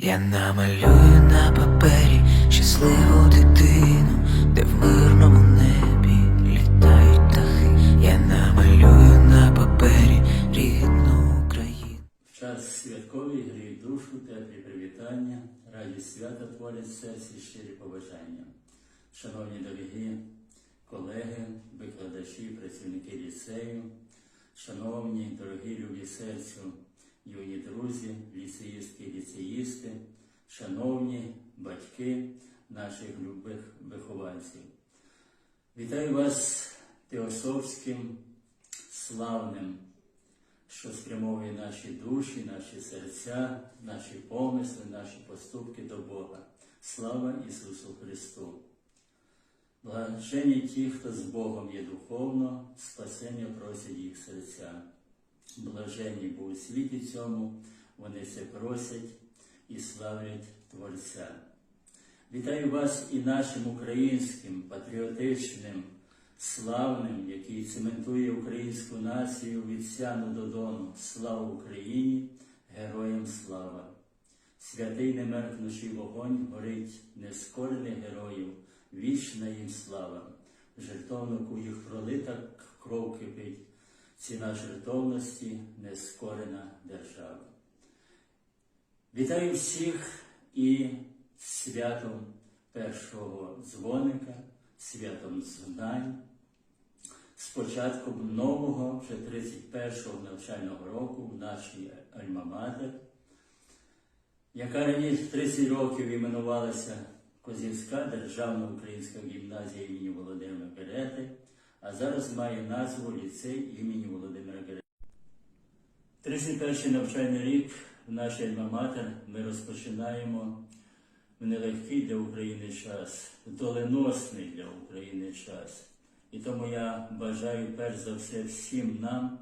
Я намалюю на папері щасливу дитину, де в мирному небі літають птахи. Я намалюю на папері рідну Україну. В час святковий гріють душу, теплі привітання, радість свята творять серці щирі побажання. Шановні дорогі колеги, викладачі, працівники ліцею, шановні, дорогі любі серцю, юні друзі, ліцеїстки і ліцеїсти, шановні батьки наших любих вихованців. Вітаю вас Теософським славним що спрямовує наші душі, наші серця, наші помисли, наші поступки до Бога. Слава Ісусу Христу! Блажені ті, хто з Богом є духовно, спасення просять їх серця. Блажені, бо у світі цьому вони це просять і славлять Творця. Вітаю вас і нашим українським патріотичним, славним, який цементує українську націю від сяну до дону. Слава Україні! Героям слава! Святий немеркнучий вогонь горить нескорених героїв, вічна їм слава. В жертовнику їх пролита кров кипить, ціна жертовності нескорена держава. Вітаю всіх і святом першого дзвоника, святом знань, з початком нового, вже 31-го навчального року в нашій Альма-Матер, яка раніше 30 років іменувалася Козівська державна українська гімназія імені Володимира Керети, а зараз має назву ліцей імені Володимира Керети. 31 навчальний рік в нашій Альма-Матер ми розпочинаємо в нелегкий для України час, доленосний для України час. І тому я бажаю перш за все всім нам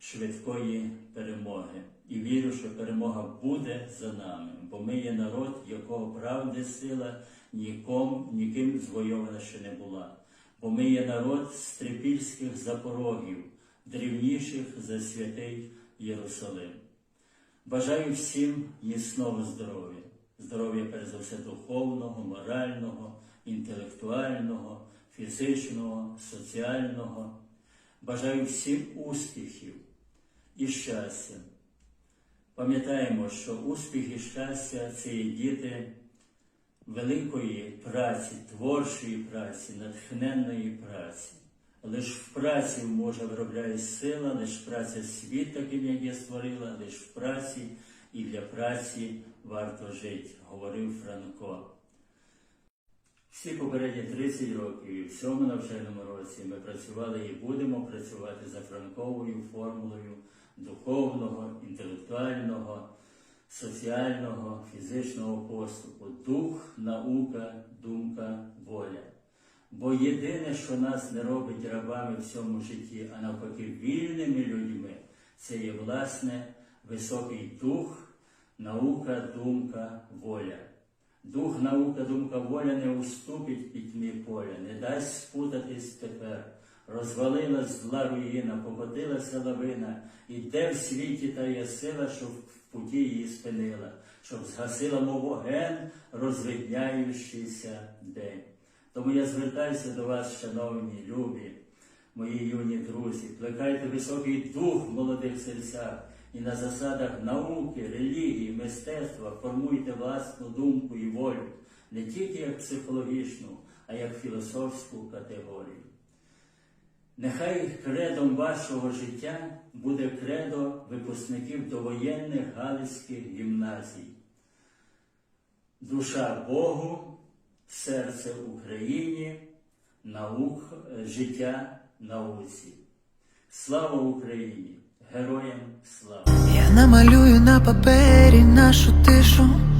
швидкої перемоги. І вірю, що перемога буде за нами, бо ми є народ, якого правди сила нікому, ніким звойована ще не була. Бо ми є народ з трипільських запорогів, дрівніших за святий Єрусалим. Бажаю всім міцного здоров'я, здоров'я, перш за все, духовного, морального, інтелектуального, фізичного, соціального. Бажаю всім успіхів і щастя. Пам'ятаємо, що успіх і щастя це є діти великої праці, творчої праці, натхненної праці. Лиш в праці може виробляє сила, лиш праця світ таким, як я створила, лиш в праці і для праці варто жити, говорив Франко. Всі попередні 30 років і в цьому навчальному році ми працювали і будемо працювати за франковою формулою духовного, інтелектуального, соціального, фізичного поступу, дух, наука, думка, воля. Бо єдине, що нас не робить рабами в цьому житті, а навпаки, вільними людьми, це є власне високий дух, наука, думка, воля. Дух, наука, думка, воля не уступить пітьмі поля, не дасть спутатись тепер. Розвалилась зла руїна, покотилася лавина, і де в світі та є сила, щоб в путі її спинила, щоб згасила, мов вогонь, розвидняючийся день. Тому я звертаюся до вас, шановні, любі, мої юні друзі, плекайте високий дух в молодих серцях і на засадах науки, релігії, мистецтва формуйте власну думку і волю, не тільки як психологічну, а як філософську категорію. Нехай кредом вашого життя буде кредо випускників довоєнних галицьких гімназій. Душа Богу, серце Україні, наук, життя науці. Слава Україні! Героям слава! Я намалюю на папері нашу тишу,